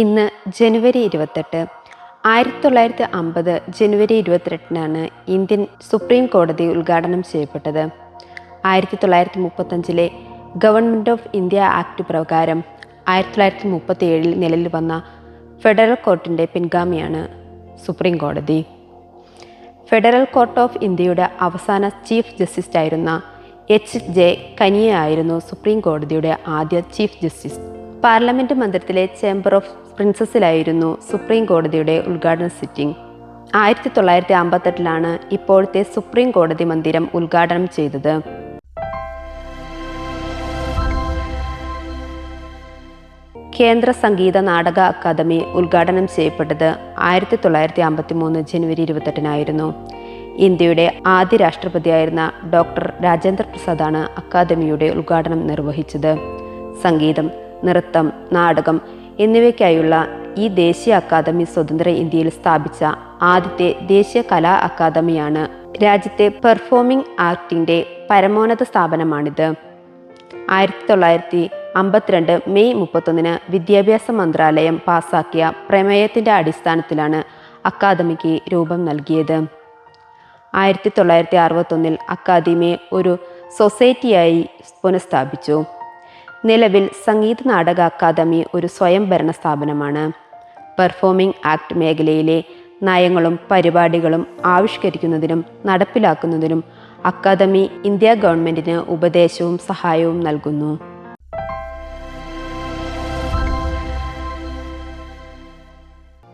ഇന്ന് ജനുവരി ഇരുപത്തെട്ട്. ആയിരത്തി തൊള്ളായിരത്തി അമ്പത് ജനുവരി ഇരുപത്തിരണ്ടിനാണ് ഇന്ത്യൻ സുപ്രീം കോടതി ഉദ്ഘാടനം ചെയ്യപ്പെട്ടത്. ആയിരത്തി തൊള്ളായിരത്തി മുപ്പത്തഞ്ചിലെ ഗവൺമെന്റ് ഓഫ് ഇന്ത്യ ആക്ട് പ്രകാരം ആയിരത്തി തൊള്ളായിരത്തി മുപ്പത്തി ഏഴിൽ നിലവിൽ വന്ന ഫെഡറൽ കോർട്ടിന്റെ പിൻഗാമിയാണ് സുപ്രീം കോടതി. ഫെഡറൽ കോർട്ട് ഓഫ് ഇന്ത്യയുടെ അവസാന ചീഫ് ജസ്റ്റിസ് ആയിരുന്ന എച്ച് ജെ കനിയ ആയിരുന്നു സുപ്രീം കോടതിയുടെ ആദ്യ ചീഫ് ജസ്റ്റിസ്. പാർലമെന്റ് മന്ദിരത്തിലെ ചേംബർ ഓഫ് പ്രിൻസസിലായിരുന്നു സുപ്രീം കോടതിയുടെ ഉദ്ഘാടന സിറ്റിംഗ്. ആയിരത്തി തൊള്ളായിരത്തി അമ്പത്തെട്ടിലാണ് ഇപ്പോഴത്തെ സുപ്രീം കോടതി മന്ദിരം ഉദ്ഘാടനം ചെയ്തത്. കേന്ദ്ര സംഗീത നാടക അക്കാദമി ഉദ്ഘാടനം ചെയ്യപ്പെട്ടത് ആയിരത്തി തൊള്ളായിരത്തി അമ്പത്തി മൂന്ന് ജനുവരി ഇരുപത്തെട്ടിനായിരുന്നു. ഇന്ത്യയുടെ ആദ്യ രാഷ്ട്രപതിയായിരുന്ന ഡോക്ടർ രാജേന്ദ്ര പ്രസാദാണ് അക്കാദമിയുടെ ഉദ്ഘാടനം നിർവഹിച്ചത്. സംഗീതം നൃത്തം നാടകം എന്നിവയ്ക്കായുള്ള ഈ ദേശീയ അക്കാദമി സ്വതന്ത്ര ഇന്ത്യയിൽ സ്ഥാപിച്ച ആദ്യത്തെ ദേശീയ കലാ അക്കാദമിയാണ്. രാജ്യത്തെ പെർഫോമിംഗ് ആർട്ടിന്റെ പരമോന്നത സ്ഥാപനമാണിത്. ആയിരത്തി തൊള്ളായിരത്തി അമ്പത്തിരണ്ട് മെയ് മുപ്പത്തൊന്നിന് വിദ്യാഭ്യാസ മന്ത്രാലയം പാസാക്കിയ പ്രമേയത്തിന്റെ അടിസ്ഥാനത്തിലാണ് അക്കാദമിക്ക് രൂപം നൽകിയത്. ആയിരത്തി തൊള്ളായിരത്തി അറുപത്തൊന്നിൽ അക്കാദമിയെ ഒരു സൊസൈറ്റിയായി പുനഃസ്ഥാപിച്ചു. നിലവിൽ സംഗീത നാടക അക്കാദമി ഒരു സ്വയംഭരണ സ്ഥാപനമാണ്. പെർഫോമിംഗ് ആക്ട് മേഖലയിലെ നയങ്ങളും പരിപാടികളും ആവിഷ്കരിക്കുന്നതിനും നടപ്പിലാക്കുന്നതിനും അക്കാദമി ഇന്ത്യ ഗവൺമെന്റിന് ഉപദേശവും സഹായവും നൽകുന്നു.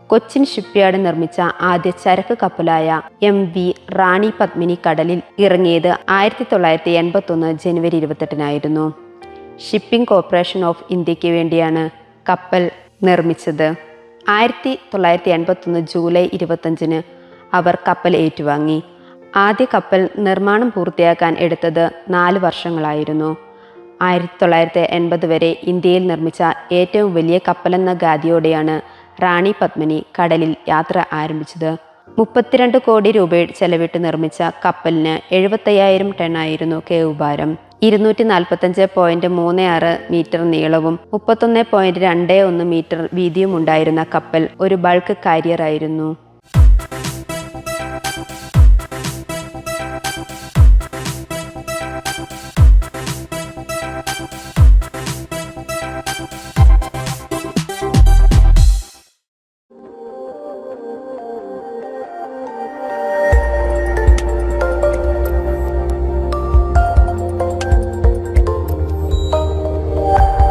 കൊച്ചിൻ ഷിപ്പ്യാർഡ് നിർമ്മിച്ച ആദ്യ ചരക്ക് കപ്പലായ എം വി റാണി പത്മിനി കടലിൽ ഇറങ്ങിയത് ആയിരത്തി തൊള്ളായിരത്തി എൺപത്തൊന്ന് ജനുവരി ഇരുപത്തെട്ടിനായിരുന്നു. ഷിപ്പിംഗ് കോർപ്പറേഷൻ ഓഫ് ഇന്ത്യയ്ക്ക് വേണ്ടിയാണ് കപ്പൽ നിർമ്മിച്ചത്. ആയിരത്തി തൊള്ളായിരത്തി എൺപത്തൊന്ന് ജൂലൈ ഇരുപത്തഞ്ചിന് അവർ കപ്പൽ ഏറ്റുവാങ്ങി. ആദ്യ കപ്പൽ നിർമ്മാണം പൂർത്തിയാക്കാൻ എടുത്തത് നാല് വർഷങ്ങളായിരുന്നു. ആയിരത്തി തൊള്ളായിരത്തി എൺപത് വരെ ഇന്ത്യയിൽ നിർമ്മിച്ച ഏറ്റവും വലിയ കപ്പലെന്ന ഗാദിയോടെയാണ് റാണി പത്മിനി കടലിൽ യാത്ര ആരംഭിച്ചത്. മുപ്പത്തിരണ്ട് കോടി രൂപ ചെലവിട്ട് നിർമ്മിച്ച കപ്പലിന് എഴുപത്തയ്യായിരം ടണ്ണായിരുന്നു കേവ് ഭാരം. ഇരുന്നൂറ്റി നാൽപ്പത്തഞ്ച് പോയിന്റ് മൂന്ന് ആറ് മീറ്റർ നീളവും മുപ്പത്തൊന്ന് പോയിന്റ് രണ്ട് ഒന്ന് മീറ്റർ വീതിയുമുണ്ടായിരുന്ന കപ്പൽ ഒരു ബൾക്ക് കാരിയർ ആയിരുന്നു